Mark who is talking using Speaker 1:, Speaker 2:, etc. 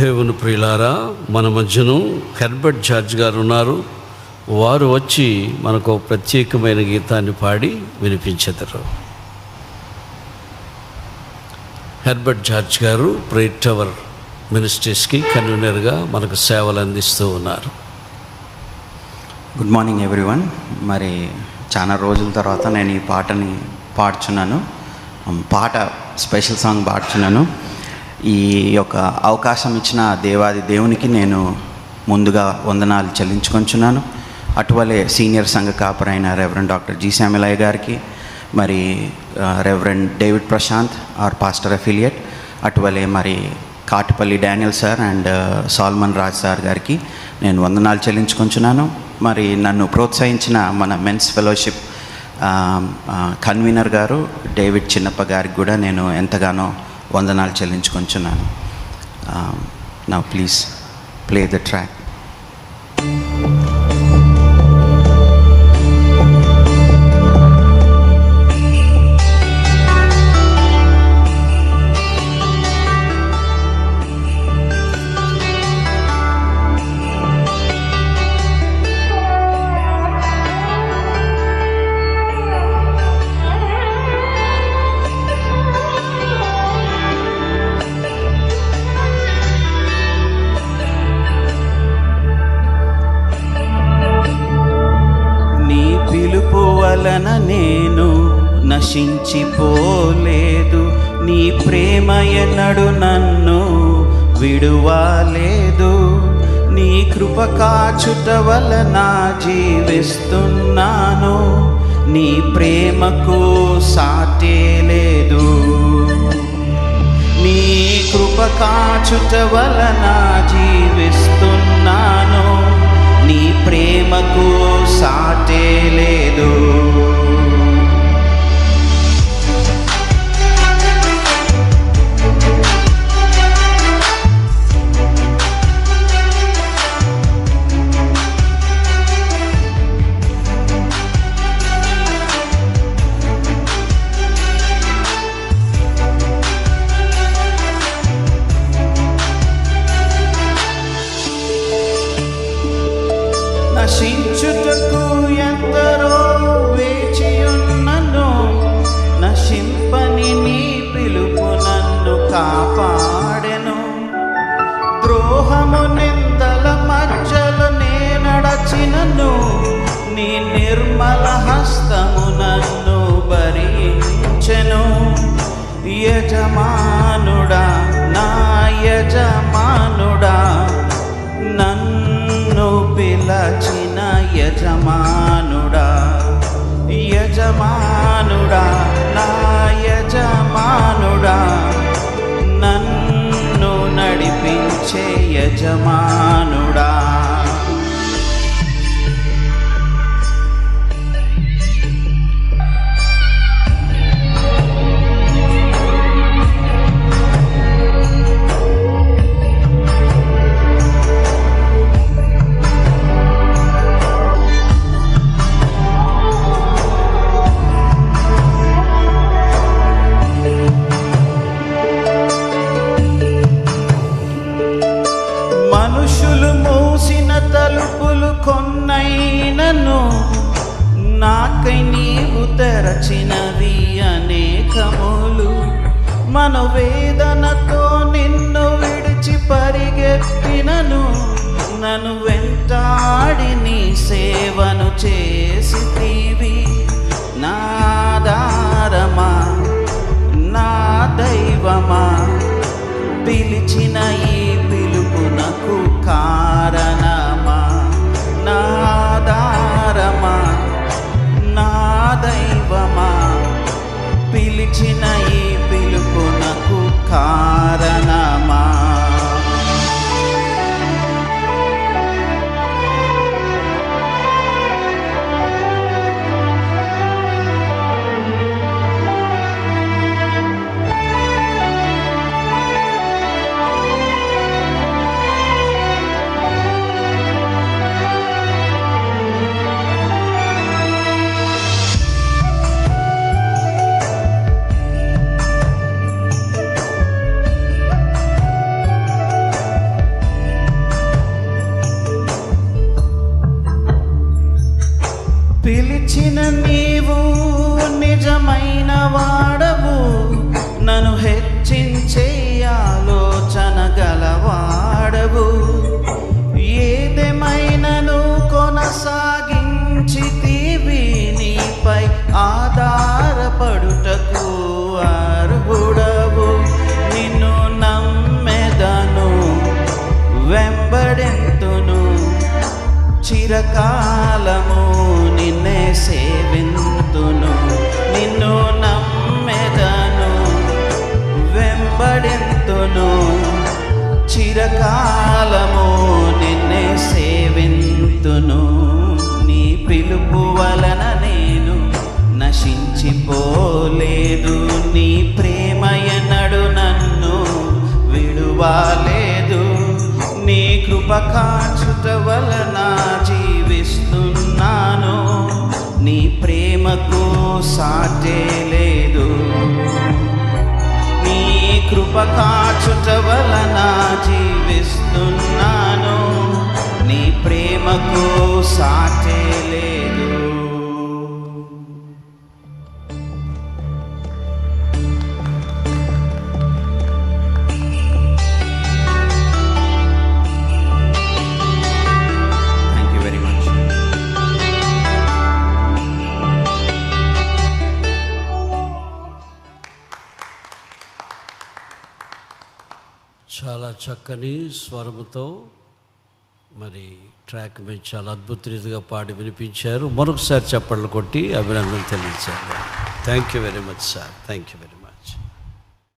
Speaker 1: దేవుని ప్రియులారా మన మధ్యను హెర్బర్ట్ జార్జ్ గారు ఉన్నారు వారు వచ్చి మనకు ఒక ప్రత్యేకమైన గీతాన్ని పాడి వినిపించెదరు. హెర్బర్ట్ జార్జ్ గారు ప్రైట్ టవర్ మినిస్ట్రీస్కి కన్వీనర్గా మనకు సేవలు అందిస్తూ ఉన్నారు.
Speaker 2: Good morning everyone. మరి చాలా రోజుల తర్వాత నేను ఈ పాటని పాడుచున్నాను. పాట స్పెషల్ సాంగ్ పాడుచున్నాను. ఈ యొక్క అవకాశం ఇచ్చిన దేవాది దేవునికి నేను ముందుగా వందనాలు చెల్లించుకొంచున్నాను. అటువలే సీనియర్ సంఘ కాపరైన రెవరెండ్ డాక్టర్ జి శామిలయ్య గారికి మరి reverend David Prashant R pastor affiliate అటువలే మరి Katipalli Daniel sir and Solomon Raj sir గారికి నేను వందనాలు చెల్లించుకుంటున్నాను మరి నన్ను ప్రోత్సహించిన మన మెన్స్ ఫెలోషిప్ కన్వీనర్ గారు డేవిడ్ చిన్నప్ప గారికి కూడా నేను ఎంతగానో వందనాలు చెల్లించుకొంచున్నాను నా ప్లీజ్ ప్లే ద ట్రాక్ నశించిపోలేదు నీ ప్రేమ ఎన్నడు నన్ను విడువాలేదు. నీ కృపకాచుట వలన జీవిస్తున్నాను. నీ ప్రేమకు సాటే లేదు. నీ కృపకాచుత వలన జీవిస్తున్నాను. నీ ప్రేమకు సాటే లేదు. యజమానుడా నా యజమానుడా నన్ను పిలచిన యజమానుడా. యజమానుడా నా యజమానుడా నన్ను నడిపించే యజమానుడా తెరచినవి అనేకములు. మనోవేదనతో నిన్ను విడిచి పరిగెత్తినను. నన్ను వెంటాడి నీ సేవను చేసి తీవి. నీవు నిజమైన వాడవు. నన్ను హెచ్చించే ఆలోచన గలవాడవు. ఏదేమైనను కొనసాగించి తీవి నీపై ఆధారపడుటకు అర్హుడవు. నిన్ను నమ్మెదను వెంబడెంతును. చిరకాలము సేవింతును నిన్ను నమ్మెదను. వెంబడింతును చిరకాలము నిన్నే సేవింతును. నీ పిలుపు వలన నేను నశించిపోలేదు. నీ ప్రేమ నడు నన్ను విడువాలేదు. నీ కృప కాచుట వలన సాటే లేదు. నీ కృప కాచుట వలన జీవిస్తున్నాను. నీ ప్రేమకు సాటే లేదు.
Speaker 1: చక్కని స్వరముతో మరి ట్రాక్ మీద చాలా అద్భుత రీతిగా పాడి వినిపించారు. మరొకసారి చప్పట్లు కొట్టి అభినందనలు తెలియజేయాలి thank you very much sir thank you very much